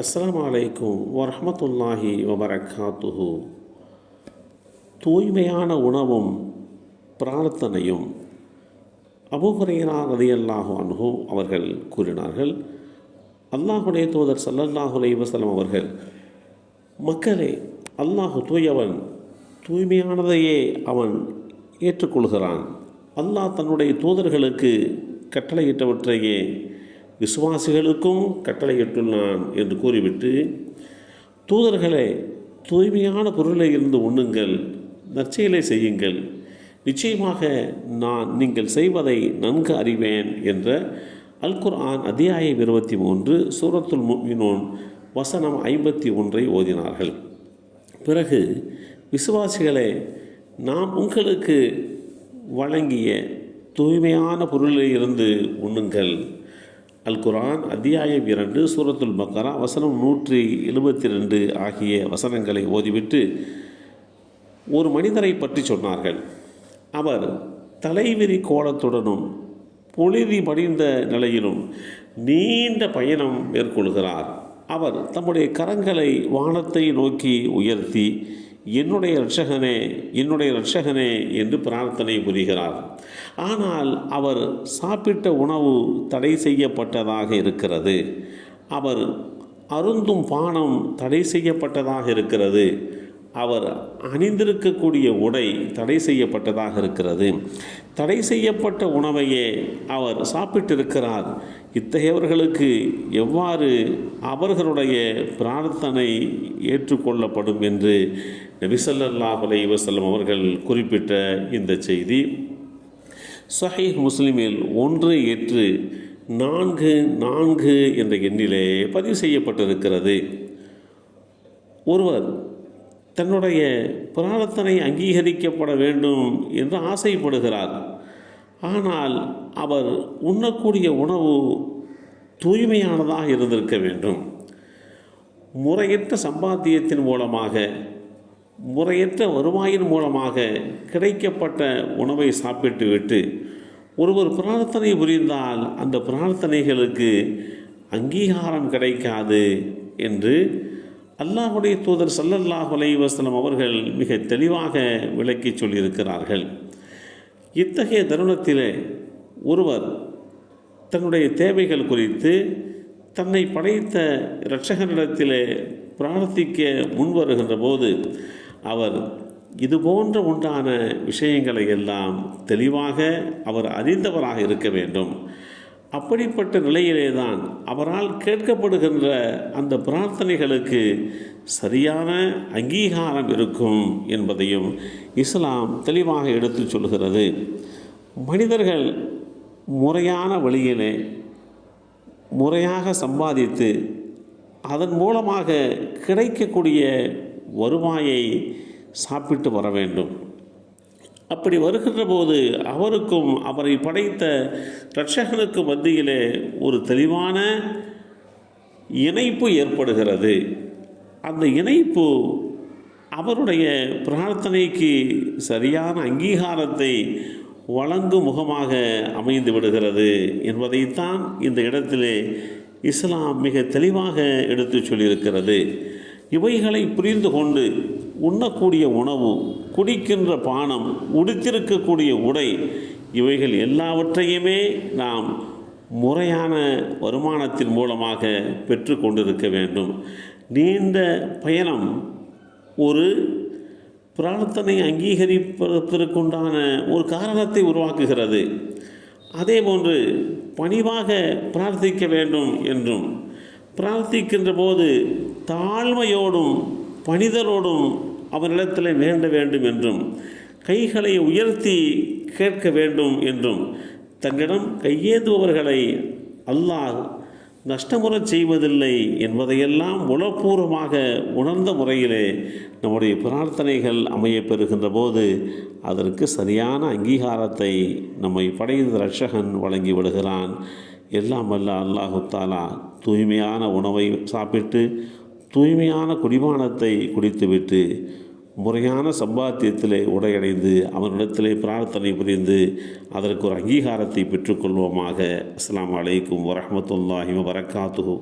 அஸ்லாம் வலைக்கும் வரமத்துல்லாஹி வபரகாத்துஹு. தூய்மையான உணவும் பிரார்த்தனையும் அபுஹுரைரா ரதியல்லாஹு அன்ஹு அவர்கள் கூறினார்கள். அல்லாஹுடைய தூதர் ஸல்லல்லாஹு அலைஹி அவர்கள் மக்களே அல்லாஹு தூயவன் தூய்மையானதையே அவன் ஏற்றுக்கொள்கிறான். அல்லாஹ் தன்னுடைய தூதர்களுக்கு கட்டளையிட்டவற்றையே விசுவாசிகளுக்கும் கட்டளையிட்டுள்ளான் என்று கூறிவிட்டு தூதர்களே தூய்மையான பொருளை இருந்து உண்ணுங்கள் நற்செயலை செய்யுங்கள். நிச்சயமாக நான் நீங்கள் செய்வதை நன்கு அறிவேன் என்ற அல்குர் ஆன் அத்தியாயம் இருபத்தி மூன்று சூரத்துல் முக்மினோன் வசனம் ஐம்பத்தி ஒன்றை ஓதினார்கள். பிறகு விசுவாசிகளே நாம் உங்களுக்கு வழங்கிய தூய்மையான பொருளில் இருந்து உண்ணுங்கள். அல் குரான் அத்தியாயம் இரண்டு சூரத்துல் மக்கரா வசனம் நூற்றி எழுபத்தி ரெண்டு ஆகிய வசனங்களை ஓதிவிட்டு ஒரு மனிதரை பற்றி சொன்னார்கள். அவர் தலைவிரி கோலத்துடனும் பொழுதி மடிந்த நிலையிலும் நீண்ட பயணம் மேற்கொள்கிறார். அவர் தம்முடைய கரங்களை வானத்தை நோக்கி உயர்த்தி என்னுடைய இரட்சகனே என்னுடைய இரட்சகனே என்று பிரார்த்தனை புரிகிறார். ஆனால் அவர் சாப்பிட்ட உணவு தடை செய்யப்பட்டதாக இருக்கிறது. அவர் அருந்தும் பானம் தடை செய்யப்பட்டதாக இருக்கிறது. அவர் அணிந்திருக்கக்கூடிய உடை தடை செய்யப்பட்டதாக இருக்கிறது. தடை செய்யப்பட்ட உணவையே அவர் சாப்பிட்டிருக்கிறார். இத்தகையவர்களுக்கு எவ்வாறு அவர்களுடைய பிரார்த்தனை ஏற்றுக்கொள்ளப்படும் என்று நபிசல்லாஹ் அலைவசல்லம் அவர்கள் குறிப்பிட்ட இந்த செய்தி. சஹீஹ் முஸ்லிமில் ஒன்று எட்டு நான்கு நான்கு என்ற எண்ணிலே பதிவு செய்யப்பட்டிருக்கிறது. ஒருவர் தன்னுடைய பிரார்த்தனை அங்கீகரிக்கப்பட வேண்டும் என்று ஆசைப்படுகிறார். ஆனால் அவர் உண்ணக்கூடிய உணவு தூய்மையானதாக இருந்திருக்க வேண்டும். முறையற்ற சம்பாத்தியத்தின் மூலமாக முறையற்ற வருவாயின் மூலமாக கிடைக்கப்பட்ட உணவை சாப்பிட்டுவிட்டு ஒருவர் பிரார்த்தனை புரிந்தால் அந்த பிரார்த்தனைகளுக்கு அங்கீகாரம் கிடைக்காது என்று அல்லாஹுடைய தூதர் சல்லல்லாஹ் அலைவாஸ்லம் அவர்கள் மிக தெளிவாக விளக்கி சொல்லியிருக்கிறார்கள். இத்தகைய தருணத்திலே ஒருவர் தன்னுடைய தேவைகள் குறித்து தன்னை படைத்த இரட்சகனிடத்திலே பிரார்த்திக்க முன்வருகின்ற போது அவர் இது போன்ற உண்டான விஷயங்களை எல்லாம் தெளிவாக அவர் அறிந்தவராக இருக்க வேண்டும். அப்படிப்பட்ட நிலையிலே தான் அவரால் கேட்கப்படுகின்ற அந்த பிரார்த்தனைகளுக்கு சரியான அங்கீகாரம் இருக்கும் என்பதையும் இஸ்லாம் தெளிவாக எடுத்து சொல்கிறது மனிதர்கள் முறையான வழியிலே முறையாக சம்பாதித்து அதன் மூலமாக கிடைக்கக்கூடிய வருவாயை சாப்பிட்டு வர வேண்டும். அப்படி வருகின்ற போது அவருக்கும் அவரை படைத்த இரட்சகனுக்கு மத்தியிலே ஒரு தெளிவான இணைப்பு ஏற்படுகிறது. அந்த இணைப்பு அவருடைய பிரார்த்தனைக்கு சரியான அங்கீகாரத்தை வழங்கும் முகமாக அமைந்து விடுகிறது என்பதைத்தான் இந்த இடத்திலே இஸ்லாம் மிக தெளிவாக எடுத்து சொல்லியிருக்கிறது. இவைகளை புரிந்து கொண்டு உண்ணக்கூடிய உணவு குடிக்கின்ற பானம் உடுத்திருக்கக்கூடிய உடை இவைகள் எல்லாவற்றையுமே நாம் முறையான வருமானத்தின் மூலமாக பெற்று கொண்டிருக்க வேண்டும். நீண்ட பயணம் ஒரு பிரார்த்தனை அங்கீகரிப்பதற்குண்டான ஒரு காரணத்தை உருவாக்குகிறது. அதே போன்று பணிவாக பிரார்த்திக்க வேண்டும் என்றும் பிரார்த்திக்கின்ற போது தாழ்மையோடும் பணிதலோடும் அவரிடத்தில் வேண்ட வேண்டும் என்றும் கைகளை உயர்த்தி கேட்க வேண்டும் என்றும் தன்னிடம் கையேந்துபவர்களை அல்லாஹ் நஷ்டமுறச் செய்வதில்லை என்பதையெல்லாம் உளப்பூர்வமாக உணர்ந்த முறையிலே நம்முடைய பிரார்த்தனைகள் அமைய பெறுகின்ற போது அதற்கு சரியான அங்கீகாரத்தை நம்மை படைந்த ரட்சகன் வழங்கி விடுகிறான். எல்லாம் வல்ல அல்லாஹு தாலா தூய்மையான உணவை சாப்பிட்டு தூய்மையான குடிமானத்தை குடித்துவிட்டு முறையான சம்பாத்தியத்திலே உடையடைந்து அவனிடத்திலே பிரார்த்தனை புரிந்து அதற்கு ஒரு அங்கீகாரத்தை பெற்றுக்கொள்வோமாக. அஸ்லாம் வலைக்கும் வரஹ்மத்துல்லாஹி வபரகாத்துஹு.